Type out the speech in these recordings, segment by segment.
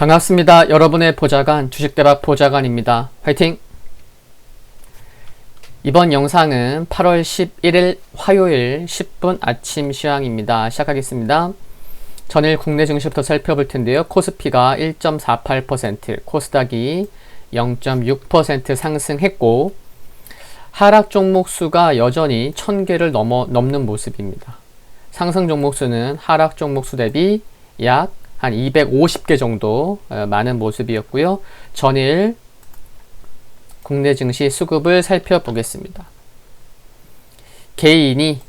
반갑습니다. 여러분의 보좌관 주식대박 보좌관입니다. 화이팅! 이번 영상은 8월 11일 화요일 10분 아침 시황입니다. 시작하겠습니다. 전일 국내 증시부터 살펴볼 텐데요. 코스피가 1.48%, 코스닥이 0.6% 상승했고 하락 종목 수가 여전히 1000개를 넘어 넘는 모습입니다. 상승 종목 수는 하락 종목 수 대비 약 한 250개 정도 어, 많은 모습이었고요. 전일 국내 증시 수급을 살펴보겠습니다. 개인이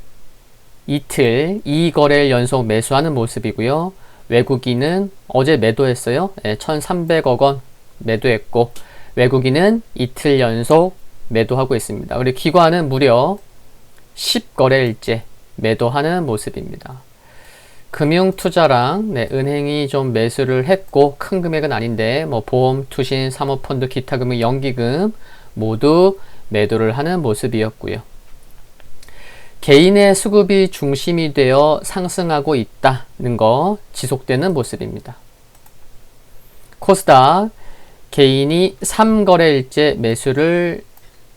이틀 2거래일 연속 매수하는 모습이고요. 외국인은 어제 매도했어요. 1,300억 원 매도했고 외국인은 이틀 연속 매도하고 있습니다. 그리고 기관은 무려 10거래일째 매도하는 모습입니다. 금융투자랑 네, 은행이 좀 매수를 했고 큰 금액은 아닌데 뭐 보험, 투신, 사모펀드, 기타 금융, 연기금 모두 매도를 하는 모습이었고요. 개인의 수급이 중심이 되어 상승하고 있다는 거 지속되는 모습입니다. 코스닥 개인이 3거래일째 매수를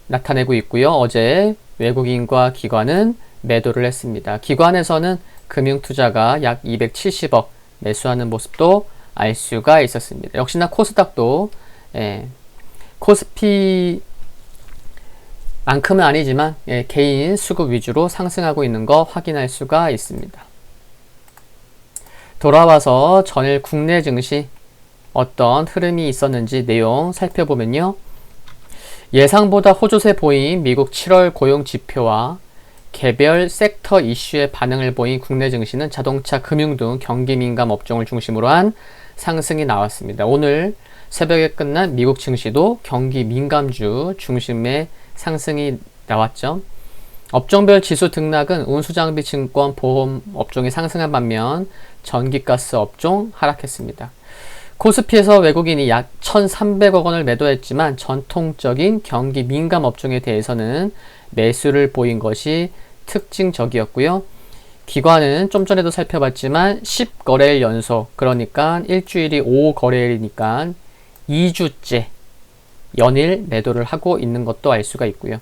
나타내고 있고요. 어제 외국인과 기관은 매도를 했습니다. 기관에서는 금융투자가 약 270억 매수하는 모습도 알 수가 있었습니다. 역시나 코스닥도 예, 코스피 만큼은 아니지만 예, 개인 수급 위주로 상승하고 있는 거 확인할 수가 있습니다. 돌아와서 전일 국내 증시 어떤 흐름이 있었는지 내용 살펴보면요. 예상보다 호조세 보인 미국 7월 고용 지표와 개별 섹터 이슈에 반응을 보인 국내 증시는 자동차, 금융 등 경기 민감 업종을 중심으로 한 상승이 나왔습니다. 오늘 새벽에 끝난 미국 증시도 경기 민감주 중심의 상승이 나왔죠. 업종별 지수 등락은 운수장비 증권 보험 업종이 상승한 반면 전기가스 업종 하락했습니다. 코스피에서 외국인이 약 1,300억 원을 매도했지만 전통적인 경기 민감 업종에 대해서는 매수를 보인 것이 특징적이었고요. 기관은 좀 전에도 살펴봤지만 10거래일 연속 그러니까 일주일이 5거래일이니까 2주째 연일 매도를 하고 있는 것도 알 수가 있고요.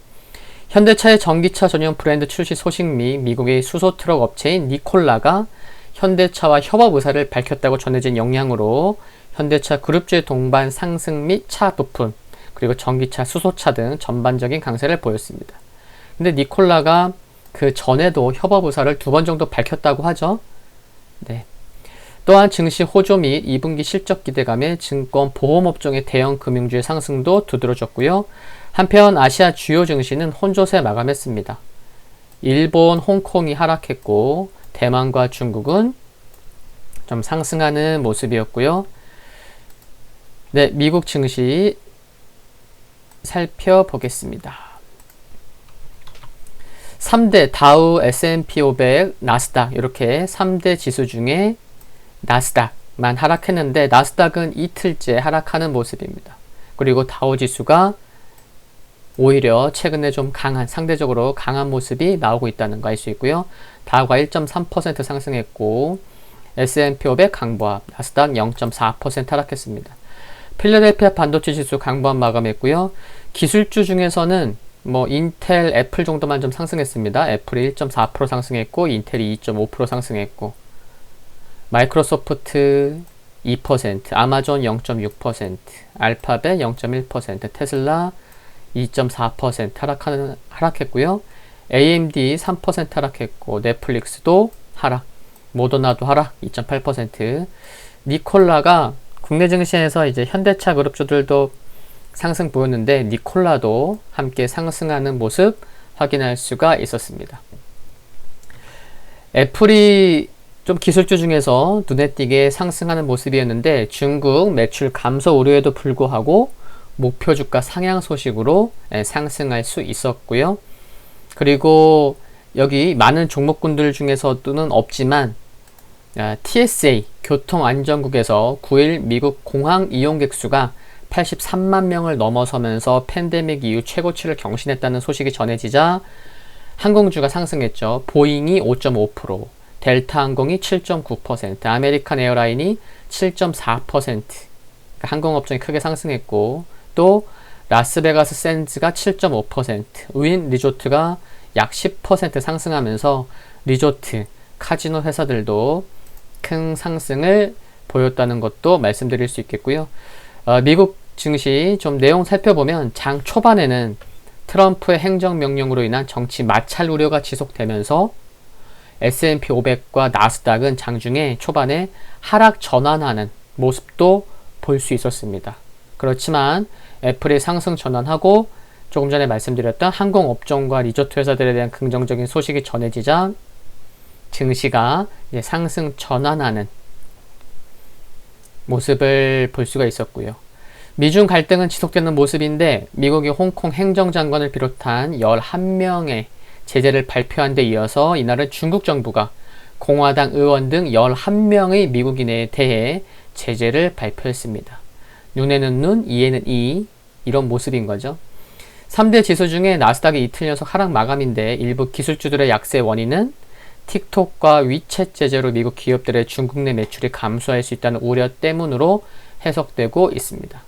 현대차의 전기차 전용 브랜드 출시 소식 및 미국의 수소 트럭 업체인 니콜라가 현대차와 협업 의사를 밝혔다고 전해진 영향으로 현대차 그룹주의 동반 상승 및 차 부품 그리고 전기차, 수소차 등 전반적인 강세를 보였습니다. 근데 니콜라가 그 전에도 협업 의사를 두 번 정도 밝혔다고 하죠. 네. 또한 증시 호조 및 2분기 실적 기대감에 증권 보험업종의 대형 금융주의 상승도 두드러졌고요. 한편 아시아 주요 증시는 혼조세 마감했습니다. 일본, 홍콩이 하락했고 대만과 중국은 좀 상승하는 모습이었고요. 네, 미국 증시 살펴보겠습니다. 3대 다우, S&P 500, 나스닥 이렇게 3대 지수 중에 나스닥만 하락했는데 나스닥은 이틀째 하락하는 모습입니다. 그리고 다우 지수가 오히려 최근에 좀 강한 상대적으로 강한 모습이 나오고 있다는 거 알 수 있고요. 다우가 1.3% 상승했고 S&P 500 강보합, 나스닥 0.4% 하락했습니다. 필라델피아 반도체 지수 강보합 마감했고요. 기술주 중에서는 뭐 인텔, 애플 정도만 좀 상승했습니다. 애플이 1.4% 상승했고 인텔이 2.5% 상승했고 마이크로소프트 2%, 아마존 0.6%, 알파벳 0.1%, 테슬라 2.4% 하락하는, 하락했고요. AMD 3% 하락했고 넷플릭스도 하락, 모더나도 하락 2.8%, 니콜라가 국내 증시에서 이제 현대차 그룹주들도 상승 보였는데 니콜라도 함께 상승하는 모습 확인할 수가 있었습니다. 애플이 좀 기술주 중에서 눈에 띄게 상승하는 모습이었는데 중국 매출 감소 우려에도 불구하고 목표 주가 상향 소식으로 예, 상승할 수 있었고요. 그리고 여기 많은 종목군들 중에서는 없지만 TSA 교통안전국에서 9일 미국 공항 이용객 수가 83만 명을 넘어서면서 팬데믹 이후 최고치를 경신했다는 소식이 전해지자 항공주가 상승했죠. 보잉이 5.5%, 델타 항공이 7.9%, 아메리칸 에어라인이 7.4% 항공업종이 크게 상승했고 또 라스베가스 샌즈가 7.5%, 윈 리조트가 약 10% 상승하면서 리조트, 카지노 회사들도 큰 상승을 보였다는 것도 말씀드릴 수 있겠고요. 어, 미국 증시 좀 내용 살펴보면 장 초반에는 트럼프의 행정명령으로 인한 정치 마찰 우려가 지속되면서 S&P 500과 나스닥은 장중에 초반에 하락 전환하는 모습도 볼 수 있었습니다. 그렇지만 애플이 상승 전환하고 조금 전에 말씀드렸던 항공업종과 리조트 회사들에 대한 긍정적인 소식이 전해지자 증시가 상승 전환하는 모습을 볼 수가 있었고요. 미중 갈등은 지속되는 모습인데 미국이 홍콩 행정장관을 비롯한 11명의 제재를 발표한 데 이어서 이날은 중국 정부가 공화당 의원 등 11명의 미국인에 대해 제재를 발표했습니다. 눈에는 눈, 이에는 이 이런 모습인 거죠. 3대 지수 중에 나스닥이 이틀 연속 하락 마감인데 일부 기술주들의 약세 원인은 틱톡과 위챗 제재로 미국 기업들의 중국 내 매출이 감소할 수 있다는 우려 때문으로 해석되고 있습니다.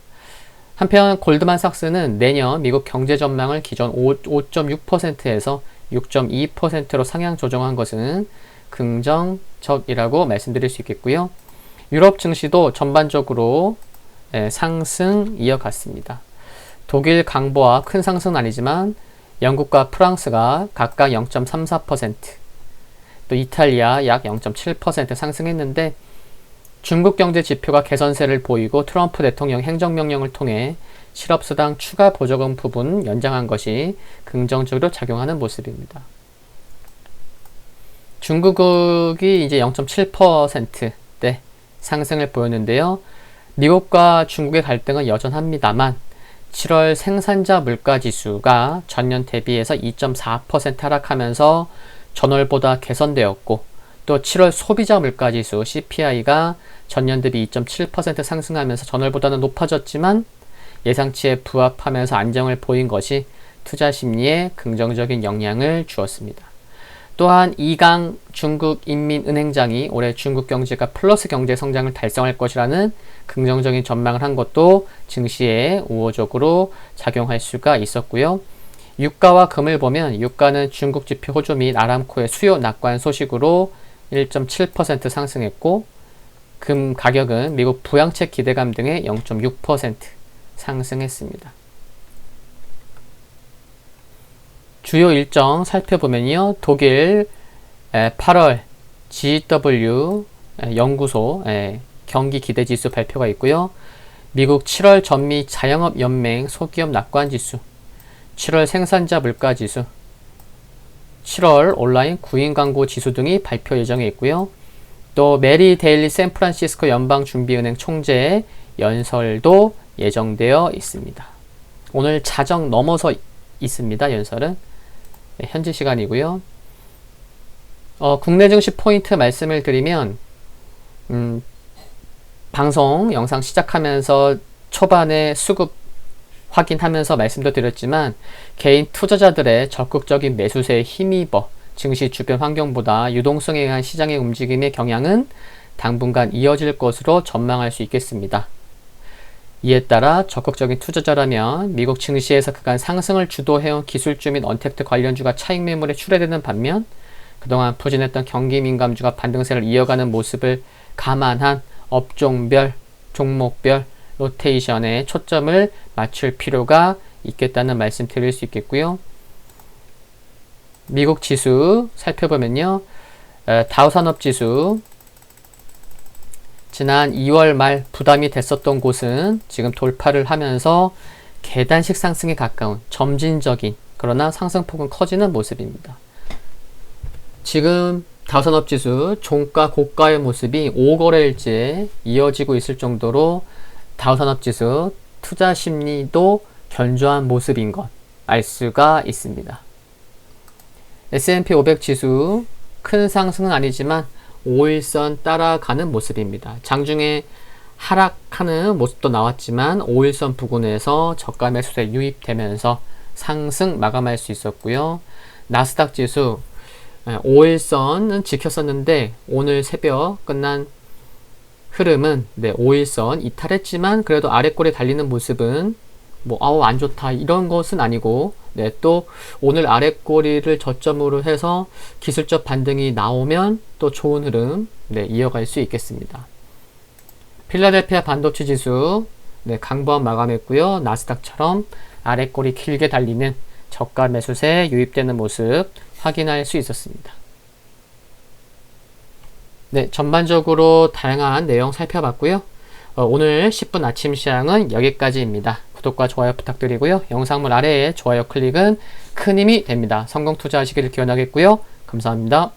한편 골드만삭스는 내년 미국 경제 전망을 기존 5.6%에서 6.2%로 상향 조정한 것은 긍정적이라고 말씀드릴 수 있겠고요. 유럽 증시도 전반적으로 예, 상승 이어갔습니다. 독일 강보와 큰 상승은 아니지만 영국과 프랑스가 각각 0.34%, 또 이탈리아 약 0.7% 상승했는데 중국 경제 지표가 개선세를 보이고 트럼프 대통령 행정명령을 통해 실업수당 추가 보조금 부분 연장한 것이 긍정적으로 작용하는 모습입니다. 중국이 이제 0.7%대 상승을 보였는데요. 미국과 중국의 갈등은 여전합니다만 7월 생산자 물가 지수가 전년 대비해서 2.4% 하락하면서 전월보다 개선되었고 또 7월 소비자 물가 지수 CPI가 전년 대비 2.7% 상승하면서 전월보다는 높아졌지만 예상치에 부합하면서 안정을 보인 것이 투자 심리에 긍정적인 영향을 주었습니다. 또한 이강 중국 인민은행장이 올해 중국 경제가 플러스 경제 성장을 달성할 것이라는 긍정적인 전망을 한 것도 증시에 우호적으로 작용할 수가 있었고요. 유가와 금을 보면 유가는 중국 지표 호조 및 아람코의 수요 낙관 소식으로 1.7% 상승했고 금 가격은 미국 부양책 기대감 등의 0.6% 상승했습니다. 주요 일정 살펴보면요. 독일 8월 GW 연구소 경기 기대 지수 발표가 있고요. 미국 7월 전미 자영업 연맹 소기업 낙관 지수, 7월 생산자 물가 지수, 7월 온라인 구인 광고 지수 등이 발표 예정에 있고요. 또 메리 데일리 샌프란시스코 연방준비은행 총재 연설도 예정되어 있습니다. 오늘 자정 넘어서 있습니다. 연설은 네, 현지 시간이고요. 어, 국내 증시 포인트 말씀을 드리면 음, 방송 영상 시작하면서 초반에 수급 확인하면서 말씀도 드렸지만 개인 투자자들의 적극적인 매수세에 힘입어 증시 주변 환경보다 유동성에 의한 시장의 움직임의 경향은 당분간 이어질 것으로 전망할 수 있겠습니다. 이에 따라 적극적인 투자자라면 미국 증시에서 그간 상승을 주도해온 기술주 및 언택트 관련주가 차익 매물에 출회되는 반면 그동안 부진했던 경기 민감주가 반등세를 이어가는 모습을 감안한 업종별, 종목별 로테이션에 초점을 맞출 필요가 있겠다는 말씀 드릴 수 있겠고요. 미국 지수 살펴보면요. 다우 산업 지수 지난 2월 말 부담이 됐었던 곳은 지금 돌파를 하면서 계단식 상승에 가까운 점진적인 그러나 상승폭은 커지는 모습입니다. 지금 다우산업지수 종가 고가의 모습이 5거래일째 이어지고 있을 정도로 다우산업지수 투자 심리도 견조한 모습인 것 알 수가 있습니다. S&P 500 지수 큰 상승은 아니지만 5일선 따라가는 모습입니다. 장중에 하락하는 모습도 나왔지만 5일선 부근에서 저가 매수세 유입되면서 상승 마감할 수 있었고요. 나스닥 지수 5일선은 지켰었는데 오늘 새벽 끝난 흐름은 네, 5일선 이탈했지만 그래도 아래꼬리 달리는 모습은 뭐 아우 안 좋다 이런 것은 아니고 네, 또 오늘 아래꼬리를 저점으로 해서 기술적 반등이 나오면 또 좋은 흐름 네, 이어갈 수 있겠습니다. 필라델피아 반도체 지수 네, 강보합 마감했고요. 나스닥처럼 아래꼬리 길게 달리는 저가 매수세 유입되는 모습 확인할 수 있었습니다. 네, 전반적으로 다양한 내용 살펴봤고요. 어, 오늘 10분 아침 시향은 여기까지입니다. 구독과 좋아요 부탁드리고요. 영상물 아래에 좋아요 클릭은 큰 힘이 됩니다. 성공 투자하시기를 기원하겠고요. 감사합니다.